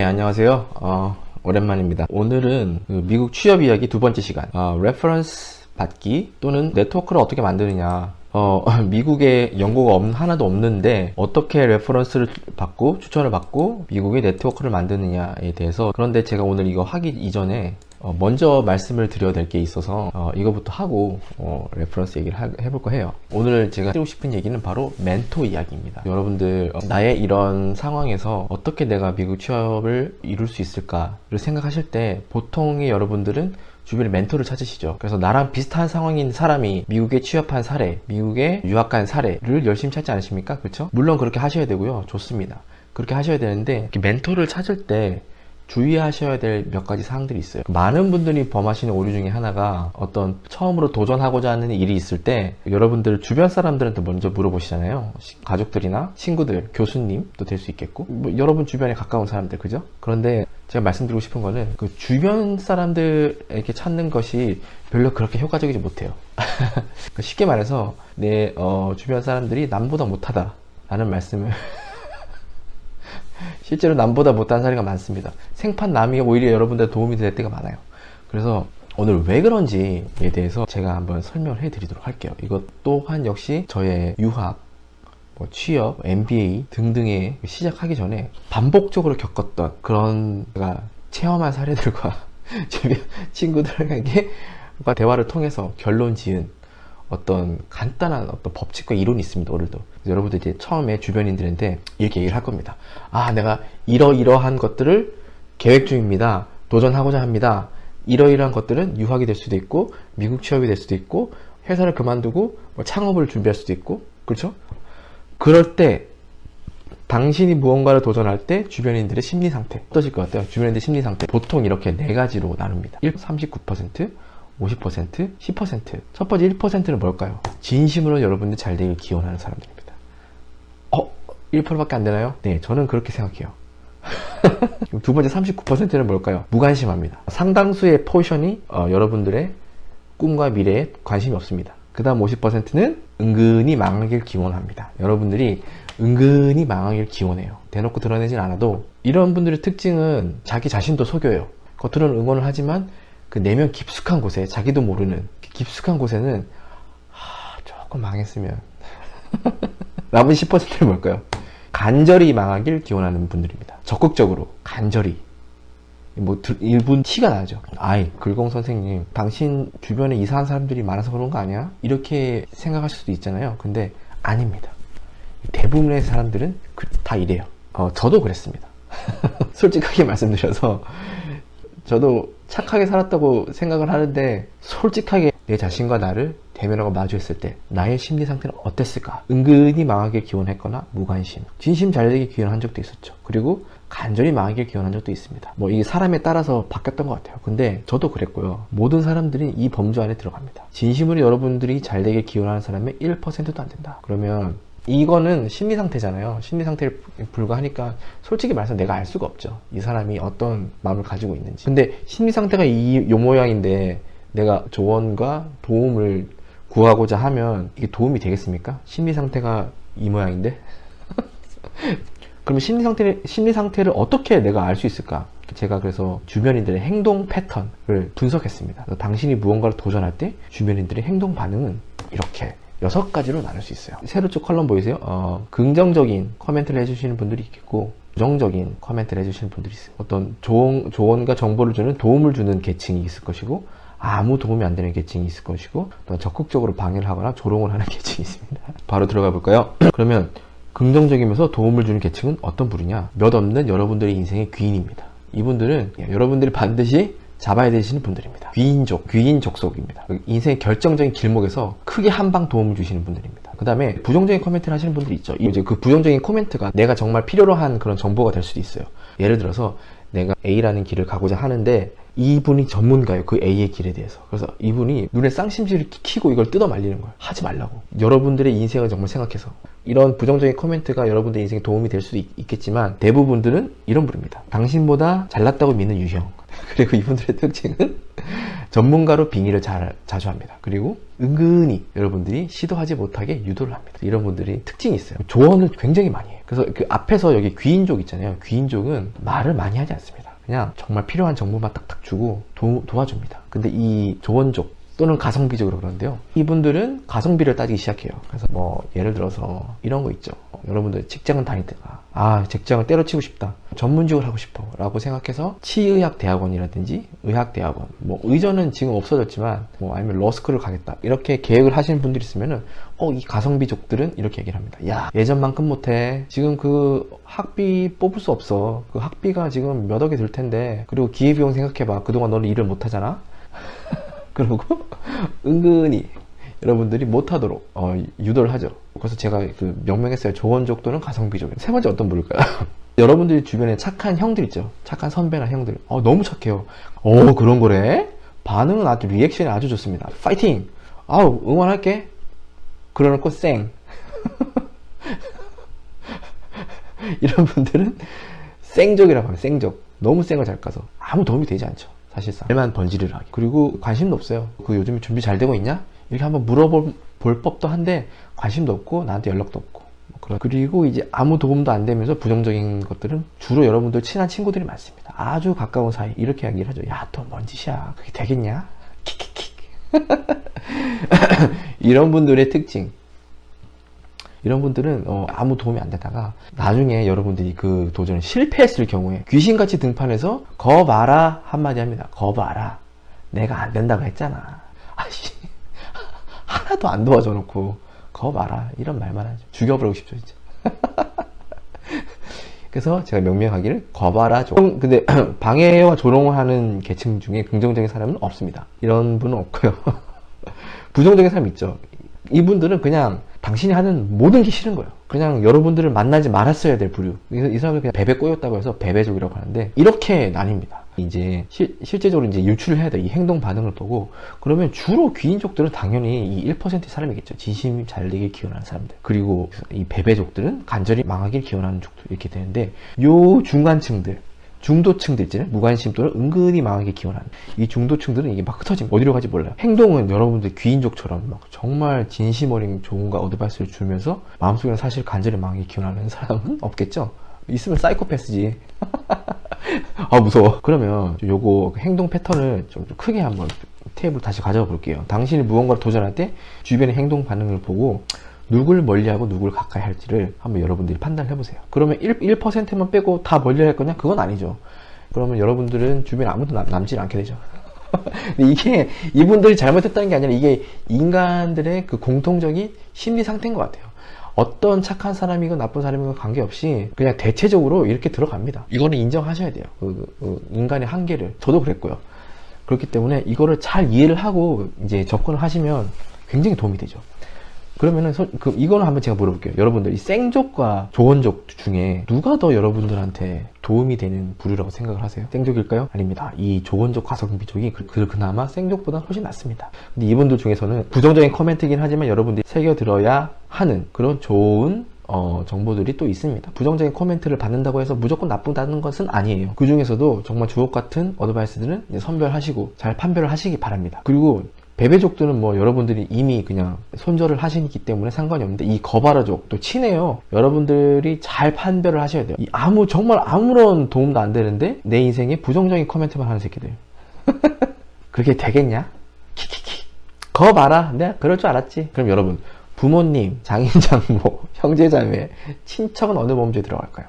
네, 안녕하세요. 어, 오랜만입니다. 오늘은 그 미국 취업 이야기 두 번째 시간. 어, 레퍼런스 받기 또는 네트워크를 어떻게 만드느냐. 어, 미국에 연고가 없, 하나도 없는데 어떻게 레퍼런스를 받고 추천을 받고 미국의 네트워크를 만드느냐에 대해서 그런데 제가 오늘 이거 하기 이전에 어, 먼저 말씀을 드려야 될 게 있어서 어, 이거부터 하고 어, 레퍼런스 얘기를 하- 해볼까 해요. 오늘 제가 드리고 싶은 얘기는 바로 멘토 이야기입니다. 여러분들 어, 나의 이런 상황에서 어떻게 내가 미국 취업을 이룰 수 있을까를 생각하실 때 보통의 여러분들은 주변에 멘토를 찾으시죠. 그래서 나랑 비슷한 상황인 사람이 미국에 취업한 사례, 미국에 유학 간 사례를 열심히 찾지 않으십니까? 그렇죠? 물론 그렇게 하셔야 되고요. 좋습니다. 그렇게 하셔야 되는데 멘토를 찾을 때 주의하셔야 될 몇 가지 사항들이 있어요. 많은 분들이 범하시는 오류 중에 하나가 어떤 처음으로 도전하고자 하는 일이 있을 때 여러분들 주변 사람들한테 먼저 물어보시잖아요. 시- 가족들이나 친구들, 교수님도 될 수 있겠고 뭐 여러분 주변에 가까운 사람들 그죠? 그런데 제가 말씀드리고 싶은 거는 그 주변 사람들에게 찾는 것이 별로 그렇게 효과적이지 못해요. 그러니까 쉽게 말해서 내 어, 주변 사람들이 남보다 못하다라는 말씀을 실제로 남보다 못한 사례가 많습니다. 생판 남이 오히려 여러분들 도움이 될 때가 많아요. 그래서 오늘 왜 그런지에 대해서 제가 한번 설명을 해드리도록 할게요. 이것 또한 역시 저의 유학, 뭐 취업, MBA 등등의 시작하기 전에 반복적으로 겪었던 그런 제가 체험한 사례들과 주변 친구들에게 대화를 통해서 결론 지은 어떤 간단한 어떤 법칙과 이론이 있습니다. 오늘도 여러분들 이제 처음에 주변인들한테 이렇게 얘기를 할 겁니다. 아, 내가 이러이러한 것들을 계획 중입니다. 도전하고자 합니다. 이러이러한 것들은 유학이 될 수도 있고 미국 취업이 될 수도 있고 회사를 그만두고 뭐 창업을 준비할 수도 있고 그렇죠? 그럴 때 당신이 무언가를 도전할 때 주변인들의 심리 상태 어떠실 것 같아요? 주변인들 심리 상태 보통 이렇게 네 가지로 나눕니다. 1, 39%, 50%, 10%. 첫 번째 1%는 뭘까요? 진심으로 여러분들 잘 되길 기원하는 사람들입니다. 어? 1%밖에 안 되나요? 네, 저는 그렇게 생각해요. 두 번째 39%는 뭘까요? 무관심합니다. 상당수의 포션이 어, 여러분들의 꿈과 미래에 관심이 없습니다. 그 다음 50%는 은근히 망하길 기원합니다. 여러분들이 은근히 망하길 기원해요. 대놓고 드러내진 않아도 이런 분들의 특징은 자기 자신도 속여요. 겉으로는 응원을 하지만 그 내면 깊숙한 곳에 자기도 모르는 그 깊숙한 곳에는 하, 조금 망했으면 남은 10%는 뭘까요? 간절히 망하길 기원하는 분들입니다. 적극적으로 간절히 뭐 들- 일본 티가 나죠. 아이 글공 선생님, 당신 주변에 이상한 사람들이 많아서 그런 거 아니야? 이렇게 생각하실 수도 있잖아요. 근데 아닙니다. 대부분의 사람들은 그- 다 이래요. 어, 저도 그랬습니다. 솔직하게 말씀드려서 저도 착하게 살았다고 생각을 하는데 솔직하게 내 자신과 나를 대면하고 마주했을 때 나의 심리 상태는 어땠을까? 은근히 망하길 기원했거나 무관심, 진심 잘 되길 기원한 적도 있었죠. 그리고 간절히 망하길 기원한 적도 있습니다. 뭐 이게 사람에 따라서 바뀌었던 것 같아요. 근데 저도 그랬고요. 모든 사람들이 이 범주 안에 들어갑니다. 진심으로 여러분들이 잘 되길 기원하는 사람의 1%도 안 된다. 그러면 이거는 심리 상태잖아요. 심리 상태에 불과하니까 솔직히 말해서 내가 알 수가 없죠. 이 사람이 어떤 마음을 가지고 있는지. 근데 심리 상태가 이 요 모양인데 내가 조언과 도움을 구하고자 하면 이게 도움이 되겠습니까? 심리 상태가 이 모양인데. 그러면 심리 상태를 심리 상태를 어떻게 내가 알 수 있을까? 제가 그래서 주변인들의 행동 패턴을 분석했습니다. 당신이 무언가를 도전할 때 주변인들의 행동 반응은 이렇게 여섯 가지로 나눌 수 있어요. 세로쪽 컬럼 보이세요? 어, 긍정적인 코멘트를 해주시는 분들이 있겠고, 부정적인 코멘트를 해주시는 분들이 있어요. 어떤 조언, 조언과 정보를 주는 도움을 주는 계층이 있을 것이고, 아무 도움이 안 되는 계층이 있을 것이고, 또 적극적으로 방해를 하거나 조롱을 하는 계층이 있습니다. 바로 들어가 볼까요? 그러면 긍정적이면서 도움을 주는 계층은 어떤 분이냐? 몇 없는 여러분들의 인생의 귀인입니다. 이분들은 여러분들이 반드시 잡아야 되시는 분들입니다. 귀인족, 귀인 족속입니다. 인생의 결정적인 길목에서 크게 한 방 도움을 주시는 분들입니다. 그 다음에 부정적인 코멘트를 하시는 분들이 있죠. 이제 그 부정적인 코멘트가 내가 정말 필요로 한 그런 정보가 될 수도 있어요. 예를 들어서 내가 A라는 길을 가고자 하는데 이분이 전문가예요. 그 A의 길에 대해서. 그래서 이분이 눈에 쌍심지를 키고 이걸 뜯어 말리는 거예요. 하지 말라고. 여러분들의 인생을 정말 생각해서. 이런 부정적인 코멘트가 여러분들의 인생에 도움이 될 수도 있, 겠지만 대부분들은 이런 분입니다. 당신보다 잘났다고 믿는 유형. 그리고 이분들의 특징은 전문가로 빙의를 잘, 자주 합니다. 그리고 은근히 여러분들이 시도하지 못하게 유도를 합니다. 이런 분들이 특징이 있어요. 조언을 굉장히 많이 해요. 그래서 그 앞에서 여기 귀인족 있잖아요. 귀인족은 말을 많이 하지 않습니다. 그냥 정말 필요한 정보만 딱딱 주고 도, 도와줍니다. 근데 이 조언족 또는 가성비적으로 그러는데요. 이분들은 가성비를 따지기 시작해요. 그래서 뭐 예를 들어서 이런 거 있죠. 어, 여러분들 직장을 다니다가 아 직장을 때려치고 싶다. 전문직을 하고 싶어 라고 생각해서 치의학 대학원이라든지 의학 대학원 뭐 의전은 지금 없어졌지만 뭐 아니면 러스쿨을 가겠다 이렇게 계획을 하시는 분들이 있으면은 어 이 가성비족들은 이렇게 얘기를 합니다. 야 예전만큼 못해. 지금 그 학비 뽑을 수 없어. 그 학비가 지금 몇 억이 들 텐데 그리고 기회비용 생각해봐. 그동안 너는 일을 못 하잖아. 그리고 은근히 여러분들이 못하도록 어, 유도를 하죠. 그래서 제가 그 명명했어요. 조언족 또는 가성비족. 세 번째 어떤 분일까요? 여러분들이 주변에 착한 형들 있죠. 착한 선배나 형들. 어, 너무 착해요. 어, 그런 거래? 반응은 아주 리액션이 아주 좋습니다. 파이팅! 아우, 응원할게. 그러놓고 쌩. 이런 분들은 쌩족이라고 합니다. 쌩족. 너무 쌩을 잘 까서 아무 도움이 되지 않죠. 사실상. 말만 번지르르 하기. 그리고 관심도 없어요. 그 요즘에 준비 잘 되고 있냐? 이렇게 한번 물어볼 볼 법도 한데 관심도 없고 나한테 연락도 없고. 뭐 그리고 이제 아무 도움도 안 되면서 부정적인 것들은 주로 여러분들 친한 친구들이 많습니다. 아주 가까운 사이 이렇게 이야기를 하죠. 야, 또뭔 짓이야? 그게 되겠냐? 킥킥킥. 이런 분들의 특징. 이런 분들은 어, 아무 도움이 안 되다가 나중에 여러분들이 그 도전을 실패했을 경우에 귀신같이 등판해서 거 봐라 한마디 합니다. 거 봐라. 내가 안 된다고 했잖아. 아씨 하나도 안 도와줘 놓고 거 봐라 이런 말만 하죠. 죽여버리고 싶죠 진짜. 그래서 제가 명명하기를 거봐라 조. 근데 방해와 조롱을 하는 계층 중에 긍정적인 사람은 없습니다. 이런 분은 없고요. 부정적인 사람 있죠. 이분들은 그냥 당신이 하는 모든 게 싫은 거예요. 그냥 여러분들을 만나지 말았어야 될 부류. 이 사람들 그냥 베베 꼬였다고 해서 베베족이라고 하는데 이렇게 나뉩니다. 이제 실, 실제적으로 이제 유출을 해야 돼. 이 행동 반응을 보고 그러면 주로 귀인족들은 당연히 이 1%의 사람이겠죠. 진심 잘 되길 기원하는 사람들. 그리고 이 베베족들은 간절히 망하길 기원하는 족들 이렇게 되는데 요 중간층들 중도층들 있잖아요. 무관심 또는 은근히 망하게 기원하는 이 중도층들은 이게 막 흩어지면 어디로 가지 몰라요. 행동은 여러분들 귀인족처럼 막 정말 진심 어린 조언과 어드바이스를 주면서 마음속에는 사실 간절히 망하게 기원하는 사람은 없겠죠. 있으면 사이코패스지. 아 무서워. 그러면 요거 행동 패턴을 좀 크게 한번 테이블 다시 가져가 볼게요. 당신이 무언가를 도전할 때 주변의 행동 반응을 보고 누굴 멀리하고 누굴 가까이 할지를 한번 여러분들이 판단해 보세요. 그러면 1, 1%만 빼고 다 멀리 할 거냐? 그건 아니죠. 그러면 여러분들은 주변에 아무도 남, 남질 않게 되죠. 이게 이분들이 잘못했다는 게 아니라 이게 인간들의 그 공통적인 심리 상태인 것 같아요. 어떤 착한 사람이건 나쁜 사람이건 관계없이 그냥 대체적으로 이렇게 들어갑니다. 이거는 인정하셔야 돼요. 그, 그 인간의 한계를. 저도 그랬고요. 그렇기 때문에 이거를 잘 이해를 하고 이제 접근을 하시면 굉장히 도움이 되죠. 그러면은 서- 그 이거는 한번 제가 물어볼게요. 여러분들 이 생족과 조언족 중에 누가 더 여러분들한테 도움이 되는 부류라고 생각을 하세요? 생족일까요? 아닙니다. 이 조언족 가성비족이 그, 그, 그나마 생족보다 훨씬 낫습니다. 근데 이분들 중에서는 부정적인 코멘트이긴 하지만 여러분들이 새겨 들어야 하는 그런 좋은 어, 정보들이 또 있습니다. 부정적인 코멘트를 받는다고 해서 무조건 나쁘다는 것은 아니에요. 그 중에서도 정말 주옥 같은 어드바이스들은 선별하시고 잘 판별을 하시기 바랍니다. 그리고 베베족들은 뭐 여러분들이 이미 그냥 손절을 하시기 때문에 상관이 없는데 이 거바라족 또 친해요. 여러분들이 잘 판별을 하셔야 돼요. 이 아무 정말 아무런 도움도 안 되는데 내 인생에 부정적인 코멘트만 하는 새끼들. 그게 되겠냐? 키키키. 거 봐라. 내가 그럴 줄 알았지. 그럼 여러분 부모님, 장인 장모, 형제 자매, 친척은 어느 범주에 들어갈까요?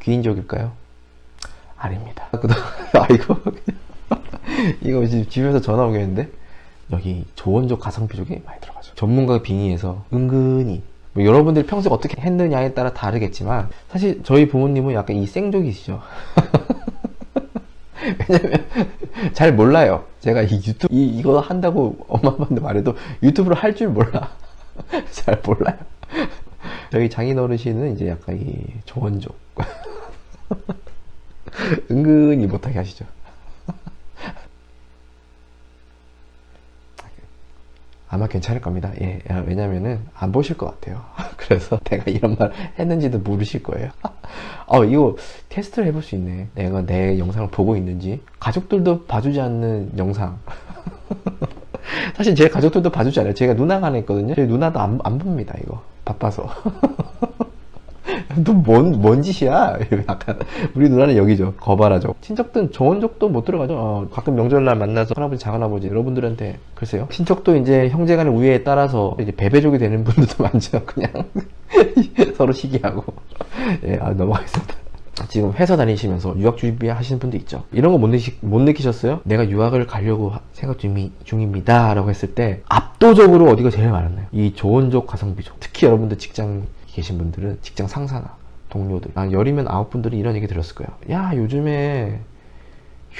귀인족일까요? 아닙니다. 아이고 이거 지금 집에서 전화 오겠는데 여기 조언족 가성비족이 많이 들어가죠. 전문가 빙의해서 은근히 뭐 여러분들이 평소에 어떻게 했느냐에 따라 다르겠지만 사실 저희 부모님은 약간 이 생족이시죠. 왜냐면 잘 몰라요. 제가 이 유튜브 이, 이거 한다고 엄마 아빠한테 말해도 유튜브를 할 줄 몰라. 잘 몰라요. 저희 장인 어르신은 이제 약간 이 조언족 은근히 못하게 하시죠. 아마 괜찮을 겁니다. 예, 아, 왜냐면은 안 보실 것 같아요. 그래서 내가 이런 말 했는지도 모르실 거예요. 어, 이거 테스트를 해볼 수 있네. 내가 내 영상을 보고 있는지. 가족들도 봐주지 않는 영상. 사실 제 가족들도 봐주지 않아요. 제가 누나가 하나 있거든요. 저희 누나도 안, 안 봅니다, 이거. 바빠서. 너 뭔, 뭔 짓이야? 약간, 우리 누나는 여기죠. 거바라죠. 친척들은 좋은 적도 못 들어가죠. 어, 가끔 명절날 만나서 할아버지, 작은아버지, 여러분들한테, 글쎄요. 친척도 이제 형제간의 우애에 따라서 이제 배배족이 되는 분들도 많죠. 그냥. 서로 시기하고. 예, 아, 넘어가겠습니다. 지금 회사 다니시면서 유학 준비 하시는 분도 있죠. 이런 거 못 느끼, 못 느끼셨어요? 내가 유학을 가려고 하- 생각 중이, 중입니다. 라고 했을 때 압도적으로 어디가 제일 많았나요? 이 조원족 가성비족. 특히 여러분들 직장 계신 분들은 직장 상사나 동료들. 한 열이면 아홉 분들이 이런 얘기 들었을 거예요. 야, 요즘에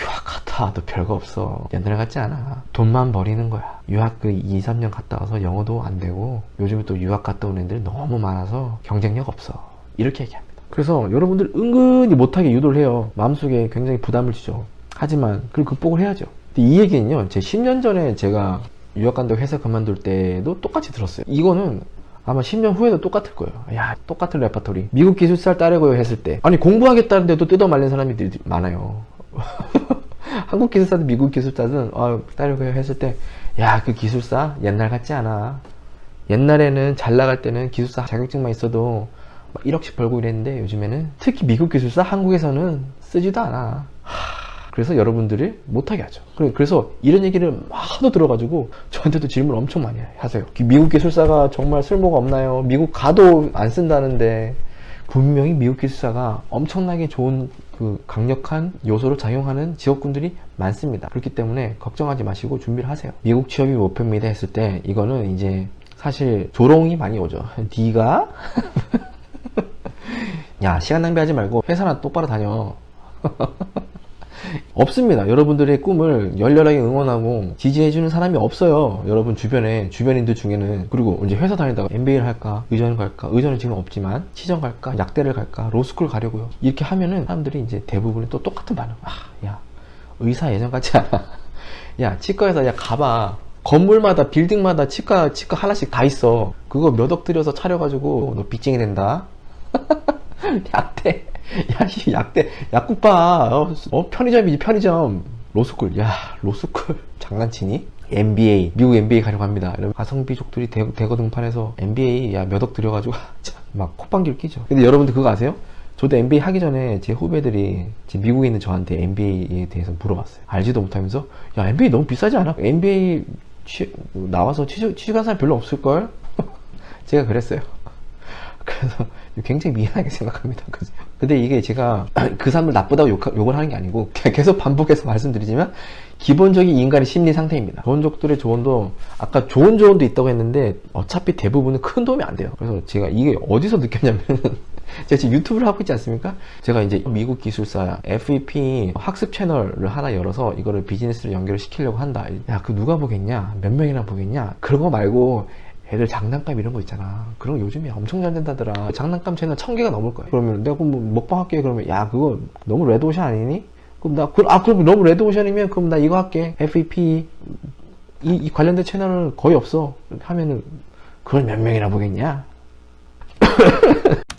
유학 갔다 와도 별거 없어. 옛날 같지 않아. 돈만 버리는 거야. 유학 그 2, 3년 갔다 와서 영어도 안 되고 요즘에 또 유학 갔다 온 애들이 너무 많아서 경쟁력 없어. 이렇게 얘기합니다. 그래서 여러분들 은근히 못하게 유도를 해요. 마음속에 굉장히 부담을 주죠. 하지만 그걸 극복을 해야죠. 이 얘기는요. 제 10년 전에 제가 유학 간다고 회사 그만둘 때도 똑같이 들었어요. 이거는 아마 10년 후에도 똑같을 거예요. 야, 똑같은 레파토리. 미국 기술사를 따려고요 했을 때. 아니, 공부하겠다는데도 뜯어 말린 사람이 많아요. 한국 기술사든 미국 기술사든 아, 따려고요 했을 때, 야, 그 기술사 옛날 같지 않아. 옛날에는 잘 나갈 때는 기술사 자격증만 있어도 막 1억씩 벌고 이랬는데 요즘에는 특히 미국 기술사 한국에서는 쓰지도 않아. 하, 그래서 여러분들이 못하게 하죠. 그래- 그래서 이런 얘기를 하도 들어가지고 저한테도 질문 엄청 많이 하세요. 미국 기술사가 정말 쓸모가 없나요? 미국 가도 안 쓴다는데 분명히 미국 기술사가 엄청나게 좋은 그 강력한 요소로 작용하는 직업군들이 많습니다. 그렇기 때문에 걱정하지 마시고 준비를 하세요. 미국 취업이 목표입니다 했을 때 이거는 이제 사실 조롱이 많이 오죠. 네가 야 시간 낭비하지 말고 회사나 똑바로 다녀. 없습니다. 여러분들의 꿈을 열렬하게 응원하고 지지해주는 사람이 없어요. 여러분 주변에 주변인들 중에는 그리고 이제 회사 다니다가 MBA를 할까, 의전 갈까, 의전은 지금 없지만 치정 갈까, 약대를 갈까, 로스쿨 가려고요. 이렇게 하면은 사람들이 이제 대부분이 또 똑같은 반응. 아, 야 의사 예전 같지 않아. 야 치과에서 야 가봐. 건물마다 빌딩마다 치과 치과 하나씩 다 있어. 그거 몇 억 들여서 차려가지고 너 빚쟁이 된다. 약대. 야, 이 약대. 약국 봐. 어, 어, 편의점이지, 편의점. 로스쿨. 야, 로스쿨. 장난치니? MBA. 미국 MBA 가려고 합니다. 여러분, 가성비족들이 대, 대거 등판해서 MBA, 야, 몇 억 들여가지고, 참, 막 콧방귀를 끼죠. 근데 여러분들 그거 아세요? 저도 MBA 하기 전에 제 후배들이 지금 미국에 있는 저한테 MBA에 대해서 물어봤어요. 알지도 못하면서, 야, MBA 너무 비싸지 않아? MBA 취, 나와서 취직, 취직한 사람 별로 없을걸? 제가 그랬어요. 그래서 굉장히 미안하게 생각합니다. 그죠? 근데 이게 제가 그 사람을 나쁘다고 욕, 욕을 하는 게 아니고 계속 반복해서 말씀드리지만 기본적인 인간의 심리 상태입니다. 조언족들의 조언도 아까 좋은 조언도 있다고 했는데 어차피 대부분은 큰 도움이 안 돼요. 그래서 제가 이게 어디서 느꼈냐면 제가 지금 유튜브를 하고 있지 않습니까? 제가 이제 미국 기술사 FEP 학습 채널을 하나 열어서 이거를 비즈니스로 연결을 시키려고 한다. 야, 그 누가 보겠냐? 몇 명이나 보겠냐? 그런 거 말고 애들 장난감 이런 거 있잖아. 그런 거 요즘에 엄청 잘 된다더라. 장난감 채널 천 개가 넘을 거야. 그러면 내가 그럼 뭐 먹방 할게. 그러면 야 그거 너무 레드오션 아니니? 그럼 나, 그, 아, 그럼 너무 레드오션이면 그럼 나 이거 할게. FEP. 이, 이 관련된 채널은 거의 없어. 하면은 그걸 몇 명이나 보겠냐?